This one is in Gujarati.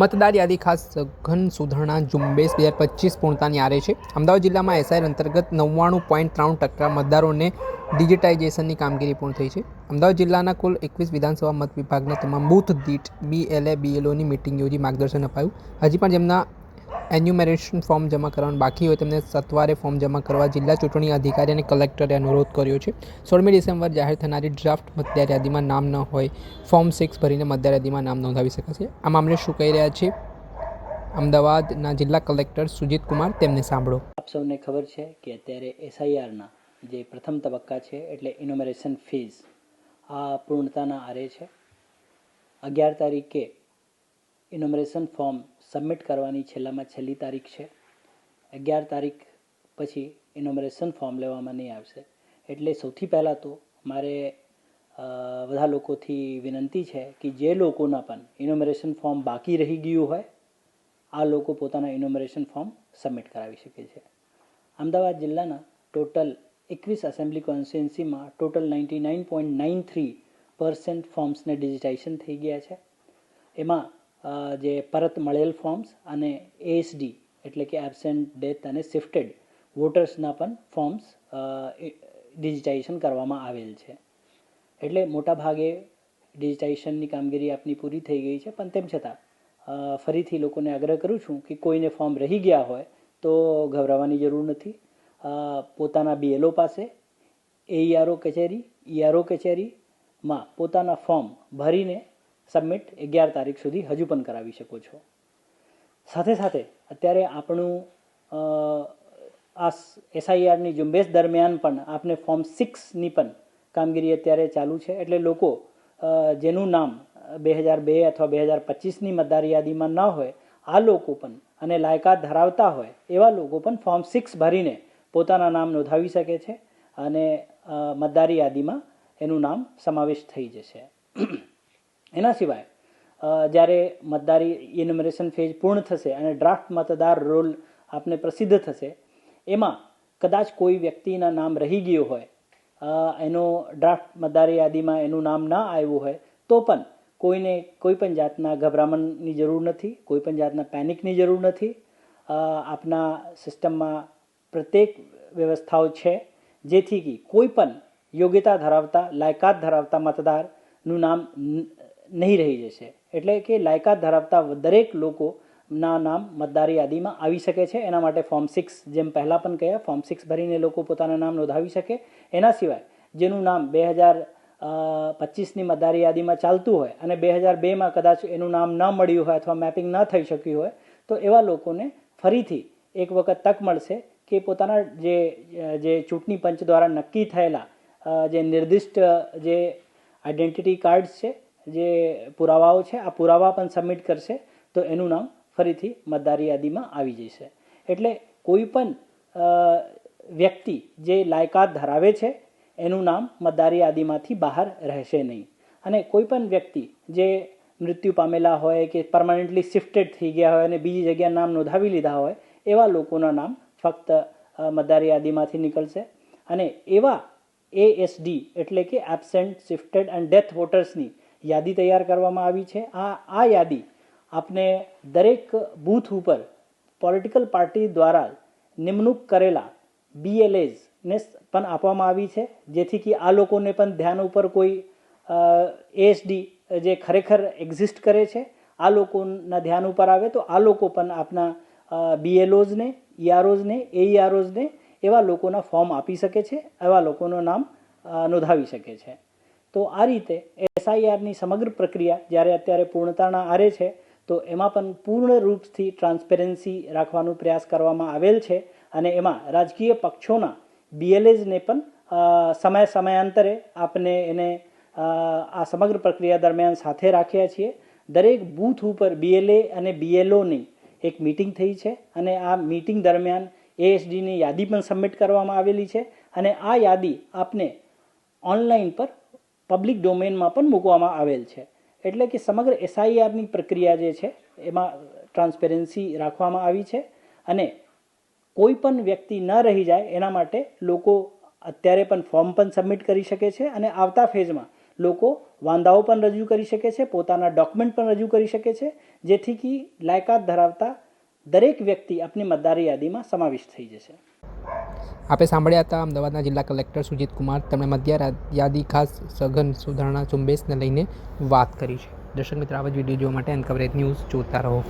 મતદાર યાદી ખાસ સઘન સુધારણા ઝુંબેશ બે હજાર પચીસ પૂર્ણતાની આરે છે. અમદાવાદ જિલ્લામાં એસઆઈઆર અંતર્ગત નવ્વાણું પોઈન્ટ ત્રણ ટકા મતદારોને ડિજિટાઇઝેશનની કામગીરી પૂર્ણ થઈ છે. અમદાવાદ જિલ્લાના કુલ એકવીસ વિધાનસભા મત વિભાગના તમામ બૂથ દીઠ બીએલએ બીએલઓની મિટિંગ યોજી માર્ગદર્શન અપાયું. હજી પણ જેમના એન્યુમેરેશન ફોર્મ જમા કરવાનું બાકી હોય તેમને સત્વારે ફોર્મ જમા કરવા જિલ્લા ચૂંટણી અધિકારી અને કલેક્ટરે અનુરોધ કર્યો છે. સોળમી ડિસેમ્બર જાહેર થનારી ડ્રાફ્ટ મતદાર યાદીમાં નામ ન હોય, ફોર્મ સિક્સ ભરીને મતદાર નામ નોંધાવી શકાશે આ મામલે શું કહી રહ્યા છે? અમદાવાદના જિલ્લા કલેક્ટર સુજીત કુમાર તેમને સાંભળો. આપ સૌને ખબર છે કે અત્યારે એસઆઈઆરના જે પ્રથમ તબક્કા છે એટલે ઇનોમરેશન ફીઝ આ પૂર્ણતાના આરે છે. અગિયાર તારીખે ઇનોમરેશન ફોર્મ સબમિટ કરવાની છેલ્લામાં છેલ્લી તારીખ છે. અગિયાર તારીખ પછી ઇનોમરેશન ફોર્મ લેવામાં નહીં આવશે. એટલે સૌથી પહેલાં તો મારે બધા લોકોથી વિનંતી છે કે જે લોકોના પણ ઇનોમરેશન ફોર્મ બાકી રહી ગયું હોય, આ લોકો પોતાના ઇનોમરેશન ફોર્મ સબમિટ કરાવી શકે છે. અમદાવાદ જિલ્લાના ટોટલ એકવીસ assembly કોન્સ્ટિટ્યુન્સીમાં total ninety nine point nine three percent ફોર્મ્સને digitisation થઈ ગયા છે. એમાં જે પરત મળેલ ફોર્મ્સ અને એએસડી એટલે કે એબસેન્ટ ડેથ અને શિફ્ટેડ વોટર્સના પણ ફોર્મ્સ ડિજિટાઇઝેશન કરવામાં આવેલ છે. એટલે મોટા ભાગે ડિજિટાઇઝેશનની કામગીરી આપની પૂરી થઈ ગઈ છે, પણ તેમ છતાં ફરીથી લોકોને આગ્રહ કરું છું કે કોઈને ફોર્મ રહી ગયા હોય તો ગભરાવાની જરૂર નથી. પોતાના બીએલઓ પાસે એઈઆરઓ કચેરી ઈઆરઓ કચેરીમાં પોતાના ફોર્મ ભરીને સબમિટ અગિયાર તારીખ સુધી હજુ પણ કરાવી શકો છો. સાથે સાથે અત્યારે આપણું આ એસઆઈઆરની ઝુંબેશ દરમિયાન પણ આપને ફોર્મ સિક્સની પણ કામગીરી અત્યારે ચાલુ છે. એટલે લોકો જેનું નામ બે હજાર બે અથવા બે હજાર પચીસની મતદાર યાદીમાં ન હોય, આ લોકો પણ અને લાયકાત ધરાવતા હોય, એવા લોકો પણ ફોર્મ સિક્સ ભરીને પોતાના નામ નોંધાવી શકે છે અને મતદારી યાદીમાં એનું નામ સમાવેશ થઈ જશે. એના સિવાય જ્યારે મતદારી ઇન્યુમરેશન ફેઝ પૂર્ણ થશે અને ડ્રાફ્ટ મતદાર રોલ આપને પ્રસિદ્ધ થશે, એમાં કદાચ કોઈ વ્યક્તિના નામ રહી ગયું હોય એનો ડ્રાફ્ટ મતદારી યાદીમાં એનું નામ ના આવ્યું હોય, તો પણ કોઈને, કોઈ પણ જાતના ગભરામણની જરૂર નથી, કોઈ પણ જાતના પેનિકની જરૂર નથી. આપના સિસ્ટમમાં પ્રત્યેક વ્યવસ્થાઓ છે, જેથી કે કોઈ પણ યોગ્યતા ધરાવતા, લાયકાત ધરાવતા મતદારનું નામ નહીં રહી જશે. એટલે કે લાયકાત ધરાવતા દરેક લોકોના નામ મતદાર યાદીમાં આવી શકે છે. એના માટે ફોર્મ સિક્સ જેમ પહેલાં પણ કહ્યા ફોર્મ સિક્સ ભરીને લોકો પોતાના નામ નોંધાવી શકે. એના સિવાય જેનું નામ બે હજાર પચીસની મતદાર યાદીમાં ચાલતું હોય અને બે હજાર બેમાં કદાચ એનું નામ ન મળ્યું હોય અથવા મેપિંગ ન થઈ શક્યું હોય, તો એવા લોકોને ફરીથી એક વખત તક મળશે કે પોતાના જે જે ચૂંટણી પંચ દ્વારા નક્કી થયેલા જે નિર્દિષ્ટ, જે આઈડેન્ટિટી કાર્ડ્સ છે જે પુરાવાઓ છે, આ પુરાવા પણ સબમિટ કરશે, તો એનું નામ ફરીથી મતદારી યાદીમાં આવી જશે. એટલે કોઈ પણ વ્યક્તિ જે લાયકાત ધરાવે છે, એનું નામ મતદાર યાદીમાંથી બહાર રહેશે નહીં. અને કોઈ પણ વ્યક્તિ જે મૃત્યુ પામેલા હોય કે પરમાનન્ટલી શિફ્ટેડ થઈ ગયા હોય અને બીજી જગ્યાએ નામ નોંધાવી લીધા હોય, એવા લોકોના નામ ફક્ત મતદાર યાદીમાંથી નીકળશે. અને એવા એએસડી એટલે કે એબસેન્ટ શિફ્ટેડ એન્ડ ડેથ વોટર્સની યાદી તૈયાર કરવામાં આવી છે. આ આ યાદી આપને દરેક બૂથ ઉપર પોલિટિકલ પાર્ટી દ્વારા નિમણૂક કરેલા બીએલએઝને પણ આપવામાં આવી છે. જેથી કે આ લોકોને પણ ધ્યાન ઉપર કોઈ એએસડી જે ખરેખર એક્ઝિસ્ટ કરે છે, આ લોકોના ધ્યાન ઉપર આવે તો આ લોકો પણ આપના બીએલઓઝને ઈઆરઓઝને એઈઆરઓઝને એવા લોકોના ફોર્મ આપી શકે છે, એવા લોકોનું નામ નોંધાવી શકે છે. તો આ રીતે એસઆઈઆરની સમગ્ર પ્રક્રિયા જ્યારે અત્યારે પૂર્ણતાના આરે છે, તો એમાં પણ પૂર્ણ રૂપથી ટ્રાન્સપેરન્સી રાખવાનો પ્રયાસ કરવામાં આવેલ છે અને એમાં રાજકીય પક્ષોના બીએલએઝને પણ સમય સમયાંતરે આપને એને આ સમગ્ર પ્રક્રિયા દરમિયાન સાથે રાખ્યા છીએ. દરેક બૂથ ઉપર બીએલએ અને બીએલઓની એક મિટિંગ થઈ છે અને આ મીટિંગ દરમિયાન એએસડીની યાદી પણ સબમિટ કરવામાં આવેલી છે અને આ યાદી આપને ઓનલાઈન પર પબ્લિક ડોમેનમાં પણ મૂકવામાં આવેલ છે. એટલે કે સમગ્ર એસઆઈઆરની પ્રક્રિયા જે છે, એમાં ટ્રાન્સપેરન્સી રાખવામાં આવી છે અને કોઈ પણ વ્યક્તિ ન રહી જાય એના માટે લોકો અત્યારે પણ ફોર્મ પણ સબમિટ કરી શકે છે અને આવતા ફેઝમાં લોકો વાંધાઓ પણ રજૂ કરી શકે છે, પોતાના ડોક્યુમેન્ટ પણ રજૂ કરી શકે છે, જેથી કે લાયકાત ધરાવતા દરેક વ્યક્તિ આપની મતદારી યાદીમાં સમાવિષ્ટ થઈ જશે. આપે સાંભળ્યા હતા અમદાવાદના જિલ્લા કલેક્ટર સુજીત કુમાર. તેમણે મધ્ય યાદી ખાસ સઘન સુધારણા ઝુંબેશને લઈને વાત કરી છે. દર્શક મિત્રો આવા જ વીડિયો જોવા માટે એન કવરેજ ન્યૂઝ જોતા રહો.